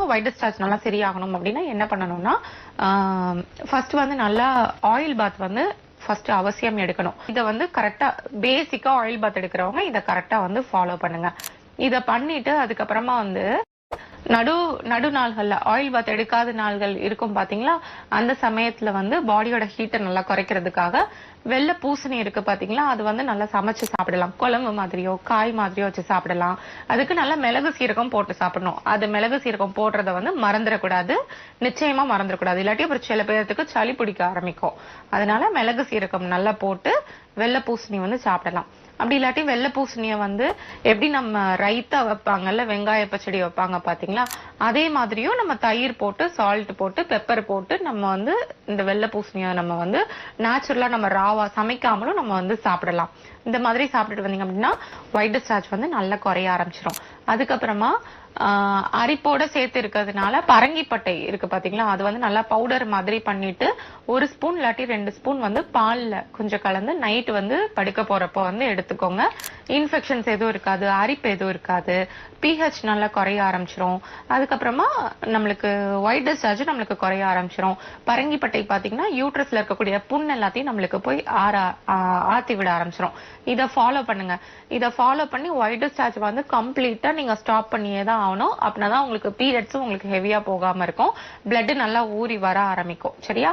இருக்கிறவங்க white discharge நல்லா சரியாகணும் அப்படின்னா என்ன பண்ணணும்னா ஃபர்ஸ்ட் வந்து நல்லா ஆயில் பாத் வந்து ஃபர்ஸ்ட் அவசியம் எடுக்கணும். இதை வந்து கரெக்டா பேசிக்கா ஆயில் பாத் எடுக்கிறவங்க இதை கரெக்டா வந்து ஃபாலோ பண்ணுங்க. இதை பண்ணிட்டு அதுக்கப்புறமா வந்து நடு நடு நாள்கள்ல ஆயில் பாத் எடுக்காத நாள்கள் இருக்கும் பாத்தீங்களா? அந்த சமயத்துல வந்து பாடியோட ஹீட்டை நல்லா குறைக்கிறதுக்காக வெள்ளை பூசணி இருக்கு பாத்தீங்களா? அது வந்து நல்லா சமைச்சு சாப்பிடலாம். குழம்பு மாதிரியோ காய் மாதிரியோ வச்சு சாப்பிடலாம். அதுக்கு நல்லா மிளகு சீரகம் போட்டு சாப்பிடணும். அது மிளகு சீரகம் போடுறத வந்து மறந்துடக்கூடாது. நிச்சயமா மறந்துடக்கூடாது. இல்லாட்டி அப்புறம் சில பேர்த்துக்கு சளி பிடிக்க ஆரம்பிக்கும். அதனால மிளகு சீரகம் நல்லா போட்டு வெள்ளை பூசணி வந்து சாப்பிடலாம். அப்படி இல்லாட்டி வெள்ளை பூசணிய வந்து எப்படி நம்ம ரைத்தா வைப்பாங்கல்ல வெங்காய பச்சடி வைப்பாங்க பாத்தீங்களா? அதே மாதிரியும் நம்ம தயிர் போட்டு சால்ட் போட்டு பெப்பர் போட்டு நம்ம வந்து இந்த வெள்ளை பூசணிய நம்ம வந்து நேச்சுரலா நம்ம ராவா சமைக்காமலும் நம்ம வந்து சாப்பிடலாம். இந்த மாதிரி சாப்பிட்டுட்டு வந்தீங்க அப்படின்னா ஒயிட் டிஸ்சார்ஜ் வந்து நல்லா குறைய ஆரம்பிச்சிடும் அதுக்கப்புறமா அரிப்போட சேர்த்து இருக்கிறதுனால பரங்கிப்பட்டை இருக்கு பாத்தீங்களா? அது வந்து நல்லா பவுடர் மாதிரி பண்ணிட்டு ஒரு ஸ்பூன் இல்லாட்டி ரெண்டு ஸ்பூன் வந்து பால்ல கொஞ்சம் கலந்து நைட் வந்து படுக்க போறப்போ வந்து எடுத்துக்கோங்க. இன்ஃபெக்ஷன்ஸ் எதுவும் இருக்காது அரிப்பு எதுவும் இருக்காது. பிஹெச் நல்லா குறைய ஆரம்பிச்சிரும். அதுக்கப்புறமா நம்மளுக்கு ஒயிட் டிஸ்சார்ஜ் நம்மளுக்கு குறைய ஆரம்பிச்சிரும். பரங்கிப்பட்டை பாத்தீங்கன்னா யூட்ரஸ்ல இருக்கக்கூடிய புண் எல்லாத்தையும் நம்மளுக்கு போய் ஆற ஆத்தி விட ஆரம்பிச்சிரும். இத ஃபாலோ பண்ணுங்க. இத ஃபாலோ பண்ணி ஒயிட் டிஸ்சார்ஜ் வந்து கம்ப்ளீட்டா நீங்க ஸ்டாப் பண்ணியே தான் ஆகணும். அப்படின்னா தான் உங்களுக்கு பீரியட்ஸும் உங்களுக்கு ஹெவியா போகாம இருக்கும். பிளட் நல்லா ஊறி வர ஆரம்பிக்கும். சரியா?